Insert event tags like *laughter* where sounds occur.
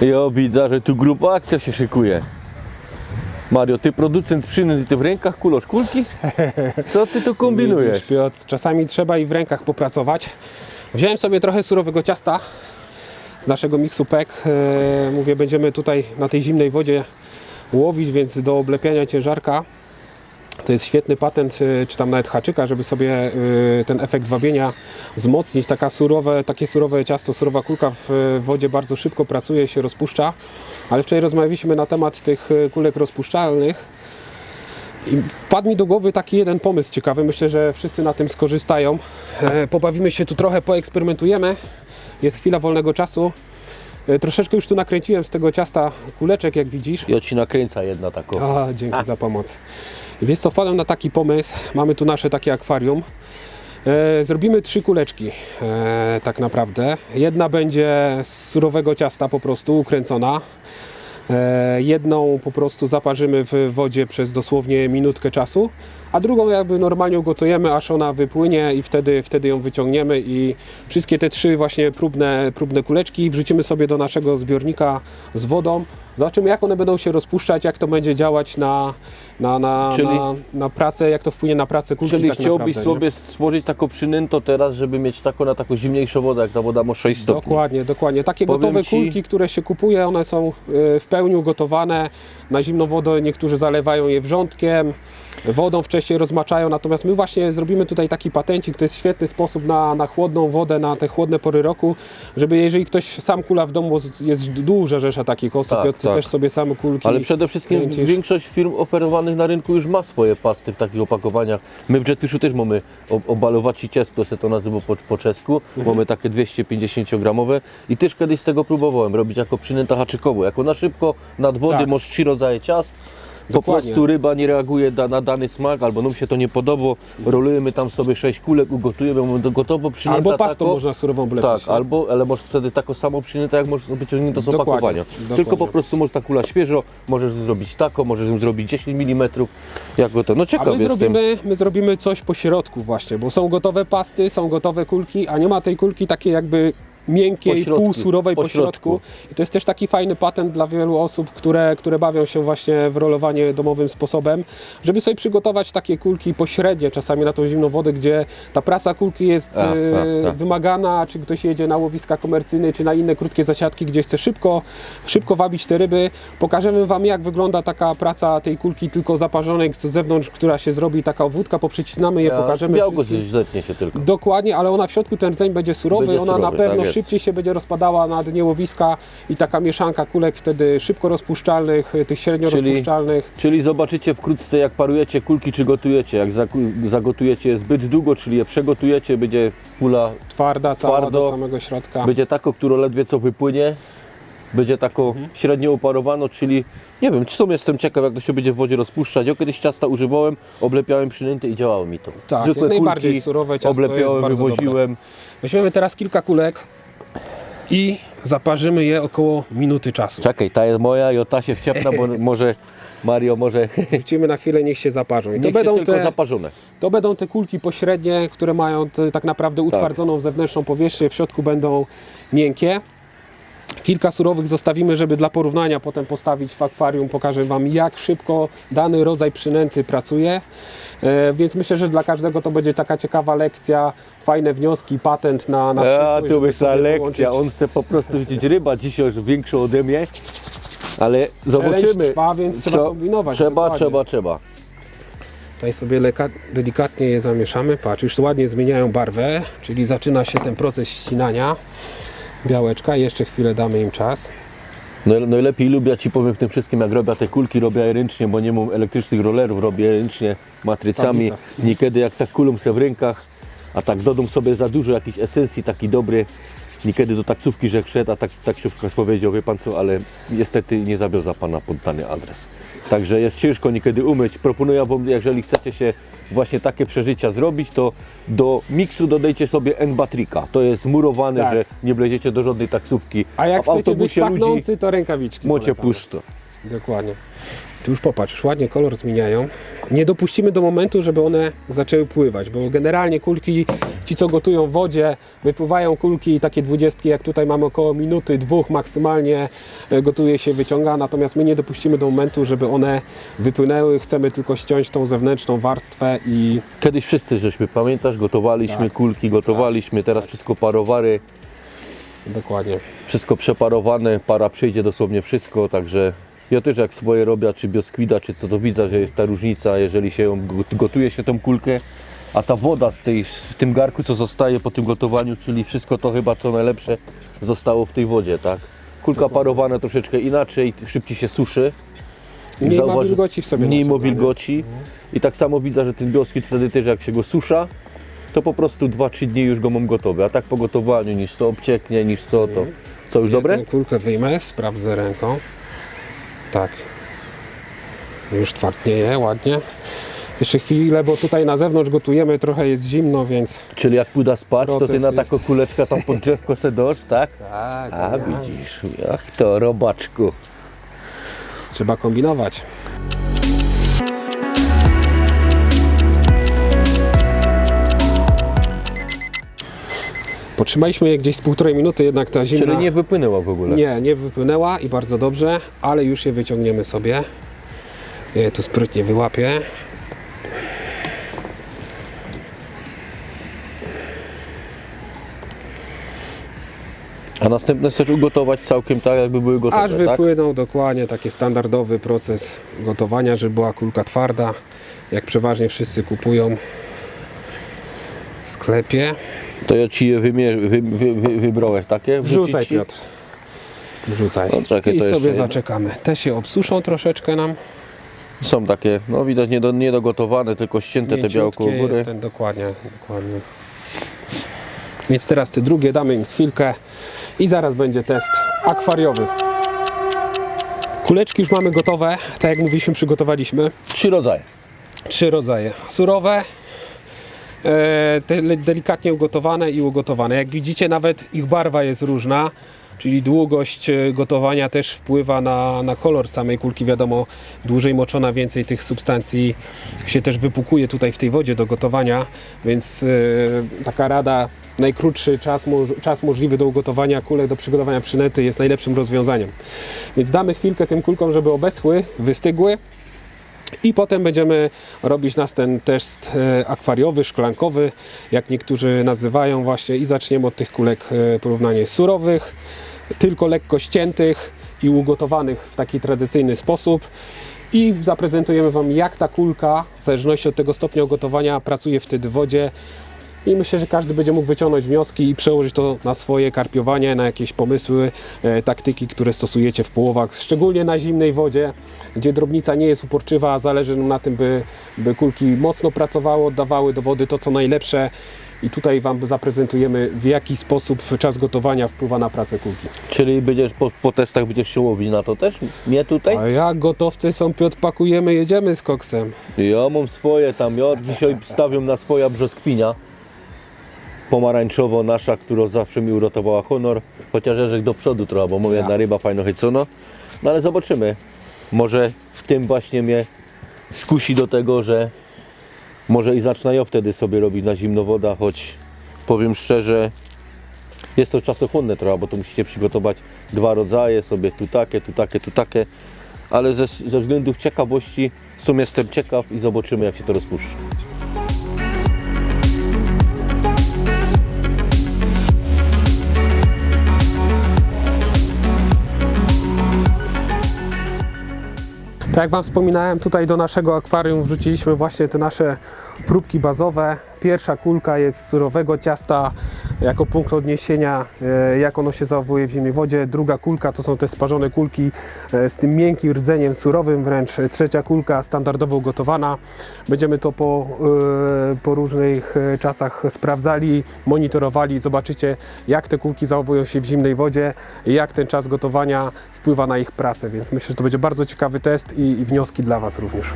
Ja widzę, że tu grupa akcja się szykuje. Mario, ty producent przynęt, ty w rękach kulosz kulki? Co ty tu kombinujesz? Widzisz, Piotr, czasami trzeba i w rękach popracować. Wziąłem sobie trochę surowego ciasta z naszego miksu PEK. E, Mówię, będziemy tutaj na tej zimnej wodzie łowić, więc do oblepiania ciężarka to jest świetny patent, e, czy tam nawet haczyka, żeby sobie e, ten efekt wabienia wzmocnić. Taka surowe, takie surowe ciasto, surowa kulka w e, wodzie bardzo szybko pracuje, się rozpuszcza. Ale wczoraj rozmawialiśmy na temat tych kulek rozpuszczalnych. I wpadł mi do głowy taki jeden pomysł ciekawy. Myślę, że wszyscy na tym skorzystają. E, pobawimy się tu trochę, poeksperymentujemy. Jest chwila wolnego czasu. E, troszeczkę już tu nakręciłem z tego ciasta kuleczek, jak widzisz. Ja ci nakręca jedna taką. A, dzięki za pomoc. Wiesz co, wpadłem na taki pomysł. Mamy tu nasze takie akwarium. E, zrobimy trzy kuleczki, e, tak naprawdę. Jedna będzie z surowego ciasta po prostu ukręcona. E, jedną po prostu zaparzymy w wodzie przez dosłownie minutkę czasu, a drugą jakby normalnie ugotujemy, aż ona wypłynie i wtedy, wtedy ją wyciągniemy i wszystkie te trzy właśnie próbne, próbne kuleczki wrzucimy sobie do naszego zbiornika z wodą. Zobaczymy jak one będą się rozpuszczać, jak to będzie działać na, na, na, Czyli- na, na pracę, jak to wpłynie na pracę kulki Czyli tak chciałbyś naprawdę, nie? sobie stworzyć taką przynęto teraz, żeby mieć taką na taką zimniejszą wodę, jak ta woda ma 6 stopni. Dokładnie, dokładnie. Takie Powiem gotowe ci- kulki, które się kupuje, one są y, w pełni ugotowane. Na zimną wodę niektórzy zalewają je wrzątkiem, wodą wcześniej rozmaczają. Natomiast my właśnie zrobimy tutaj taki patencik. To jest świetny sposób na, na chłodną wodę, na te chłodne pory roku, żeby jeżeli ktoś sam kula w domu, jest duża rzesza takich osób, Tak, i tak. też sobie same kulki. Ale przede wszystkim kręcisz. większość firm oferowanych na rynku już ma swoje pasty w takich opakowaniach. My w Jetfishu też mamy obalowaci ciasto, się to nazywa po, po czesku. Mhm. Mamy takie 250 gramowe i też kiedyś z tego próbowałem robić jako przynęta haczykową. Jako na szybko nad wody Tak. masz trzy rodzaje ciast. Po prostu ryba nie reaguje da, na dany smak, albo nam się to nie podoba, rolujemy tam sobie sześć kulek, ugotujemy, mamy to gotowo przynęta Albo pastą tako. można surową wlepić. Tak, albo, ale możesz wtedy taką samą przynętę, jak możesz wyciągnięto z Dokładnie, opakowania. dokładnie. Tylko po prostu możesz ta kula świeżo, możesz zrobić tako, możesz zrobić 10 mm, jak go to. No A ciekaw my jestem. zrobimy, my zrobimy coś po środku właśnie, bo są gotowe pasty, są gotowe kulki, a nie ma tej kulki takiej jakby miękkiej, Pośrodku, półsurowej po, pośrodku. środku. I to jest też taki fajny patent dla wielu osób, które, które bawią się właśnie w rolowanie domowym sposobem, żeby sobie przygotować takie kulki pośrednie czasami na tą zimną wodę, gdzie ta praca kulki jest A, a, a. wymagana, czy ktoś jedzie na łowiska komercyjne, czy na inne krótkie zasiadki, gdzie chce szybko, szybko wabić te ryby. Pokażemy Wam, jak wygląda taka praca tej kulki tylko zaparzonej z zewnątrz, która się zrobi, taka wódka, poprzecinamy je, Ja, pokażemy białko się tylko. Dokładnie, ale ona w środku ten rdzeń będzie surowy, Będzie ona na surowy, pewno tak. Szybciej się będzie rozpadała na dnie łowiska i taka mieszanka kulek wtedy szybko rozpuszczalnych, tych średnio Czyli- rozpuszczalnych. Czyli zobaczycie wkrótce, jak parujecie kulki, czy gotujecie. Jak zagotujecie je zbyt długo, czyli je przegotujecie, będzie kula, Twarda, cała Twardo. do samego środka. będzie taką, która ledwie co wypłynie. Będzie taką Mhm. średnio uparowano, czyli nie wiem, czy są jestem ciekaw, jak to się będzie w wodzie rozpuszczać. Ja kiedyś ciasta używałem, oblepiałem przynęty i działało mi to. Tak, jak najbardziej surowe ciasto jest oblepiałem, wywoziłem. Weźmiemy teraz kilka kulek i zaparzymy je około minuty czasu. Czekaj, ta jest moja i o ta się wciepna, bo *laughs* może Mario może Wrócimy na chwilę, niech się zaparzą. I to będą, tylko te, zaparzone. to będą te kulki pośrednie, które mają te, tak naprawdę utwardzoną zewnętrzną powierzchnię, w środku będą miękkie. Kilka surowych zostawimy, żeby dla porównania potem postawić w akwarium. Pokażę Wam, jak szybko dany rodzaj przynęty pracuje. E, więc myślę, że dla każdego to będzie taka ciekawa lekcja, fajne wnioski, patent na, na A, przyszłość, to żeby sobie lekcja, wyłączyć. on chce po prostu widzieć ryba dzisiaj już większą ode mnie, ale zobaczymy. Trwa, więc trzeba Co- kombinować, Trzeba, dokładnie. trzeba, trzeba. Tutaj sobie leka- delikatnie je zamieszamy. Patrz, już ładnie zmieniają barwę, czyli zaczyna się ten proces ścinania białeczka. Jeszcze chwilę damy im czas. No, najlepiej lubię, ja Ci powiem w tym wszystkim, jak robię te kulki, robię ręcznie, bo nie mam elektrycznych rollerów, robię ręcznie matrycami. Tablica. Niekiedy jak tak kulą se w rękach, a tak dodam sobie za dużo jakiejś esencji, taki dobry, niekiedy do taksówki, że wszedł, a tak, taksówkarz powiedział, wie Pan co, ale niestety nie zawiozła Pana pod dany adres. Także jest ciężko niekiedy umyć. Proponuję Wam, jeżeli chcecie się właśnie takie przeżycia zrobić, to do miksu dodajcie sobie N-Batrika. To jest murowane, Tak. że nie wleziecie do żadnej taksówki. A jak w chcecie być autobusie ludzi pachnący, to rękawiczki Mocie polecamy. pusto. Dokładnie. Tu już popatrz, już ładnie kolor zmieniają. Nie dopuścimy do momentu, żeby one zaczęły pływać, bo generalnie kulki, ci co gotują w wodzie, wypływają kulki takie dwudziestki, jak tutaj mamy około minuty, dwóch maksymalnie e, gotuje się, wyciąga, natomiast my nie dopuścimy do momentu, żeby one wypłynęły, chcemy tylko ściąć tą zewnętrzną warstwę i Kiedyś wszyscy żeśmy, pamiętasz, gotowaliśmy Tak. kulki, gotowaliśmy, teraz wszystko parowary, dokładnie. wszystko przeparowane, para przyjdzie dosłownie wszystko, także ja też jak swoje robię, czy bioskwida, czy co to widzę, że jest ta różnica, jeżeli się gotuje się tą kulkę, a ta woda z tej, w tym garku, co zostaje po tym gotowaniu, czyli wszystko to chyba co najlepsze zostało w tej wodzie, tak? Kulka parowana troszeczkę inaczej, szybciej się suszy. Mniej ma wilgoci w sobie. Mniej ma wilgoci i tak samo widzę, że ten bioskit wtedy też jak się go susza, to po prostu 2-3 dni już go mam gotowy, a tak po gotowaniu niż to obcieknie, niż co to. Co już dobre? Kulkę wyjmę, sprawdzę ręką. Tak. Już twardnieje, ładnie. Jeszcze chwilę, bo tutaj na zewnątrz gotujemy, trochę jest zimno, więc... Czyli jak pójdę spać, to ty Proces na jest- taką kuleczkę tam pod drzewko se dosz, tak? *laughs* Tak, A widzisz, jak to robaczku. Trzeba kombinować. Potrzymaliśmy je gdzieś z półtorej minuty, jednak ta zimna... Czyli nie wypłynęła w ogóle. Nie, nie wypłynęła i bardzo dobrze, ale już je wyciągniemy sobie. Ja je tu sprytnie wyłapię. A następne chcesz ugotować całkiem tak, jakby były gotowe, Aż tak? wypłyną dokładnie taki standardowy proces gotowania, żeby była kulka twarda, jak przeważnie wszyscy kupują w sklepie. To ja ci je wymie- wy, wy, wy, wybrałem takie? wrzucić Wrzucaj ci? Piotr. Wrzucaj. No, czekaj, I to jeszcze sobie jedno. zaczekamy. Te się obsuszą troszeczkę nam. Są takie, no widać nie, do, nie dogotowane, tylko ścięte te białko u Mięciutkie góry. jest ten, dokładnie, dokładnie. Więc teraz te drugie damy im chwilkę i zaraz będzie test akwariowy. Kuleczki już mamy gotowe, tak jak mówiliśmy, przygotowaliśmy. Trzy rodzaje. Trzy rodzaje. Surowe, delikatnie ugotowane i ugotowane. Jak widzicie, nawet ich barwa jest różna, czyli długość e, gotowania też wpływa na, na kolor samej kulki. Wiadomo, dłużej moczona, więcej tych substancji się też wypukuje tutaj w tej wodzie do gotowania, więc e, taka rada, najkrótszy czas, czas możliwy do ugotowania kulek, do przygotowania przynęty jest najlepszym rozwiązaniem. Więc damy chwilkę tym kulkom, żeby obeschły, wystygły. I potem będziemy robić nas ten test e, akwariowy, szklankowy, jak niektórzy nazywają właśnie i zaczniemy od tych kulek e, porównanie surowych, tylko lekko ściętych i ugotowanych w taki tradycyjny sposób. I zaprezentujemy Wam jak ta kulka, w zależności od tego stopnia ugotowania, pracuje wtedy w wodzie. I myślę, że każdy będzie mógł wyciągnąć wnioski i przełożyć to na swoje karpiowanie, na jakieś pomysły, e, taktyki, które stosujecie w połowach, szczególnie na zimnej wodzie, gdzie drobnica nie jest uporczywa, a zależy nam na tym, by, by kulki mocno pracowały, oddawały do wody to, co najlepsze. I tutaj Wam zaprezentujemy, w jaki sposób czas gotowania wpływa na pracę kulki. Czyli będziesz po, po testach będziesz się łowić na to też? Nie tutaj? A jak gotowcy są, Piotr, pakujemy, jedziemy z koksem. Ja mam swoje tam, ja dzisiaj stawiam na swoja brzoskwinia pomarańczowo nasza, która zawsze mi uratowała honor, chociaż Erzek do przodu trochę, bo mówię, Ja. jedna ryba fajno chycono, no ale zobaczymy, może w tym właśnie mnie skusi do tego, że może i zacznę ja wtedy sobie robić na zimno woda, choć powiem szczerze, jest to czasochłonne trochę, bo to musicie przygotować dwa rodzaje, sobie tu takie, tu takie, tu takie, ale ze, ze względów ciekawości w sumie jestem ciekaw i zobaczymy jak się to rozpuszczy. Tak jak Wam wspominałem, tutaj do naszego akwarium wrzuciliśmy właśnie te nasze próbki bazowe. Pierwsza kulka jest z surowego ciasta jako punkt odniesienia, e, jak ono się zachowuje w zimnej wodzie. Druga kulka to są te sparzone kulki e, z tym miękkim rdzeniem surowym wręcz. Trzecia kulka standardowo gotowana. Będziemy to po, e, po różnych czasach sprawdzali, monitorowali. Zobaczycie jak te kulki zachowują się w zimnej wodzie, jak ten czas gotowania wpływa na ich pracę. Więc myślę, że to będzie bardzo ciekawy test i, i wnioski dla Was również.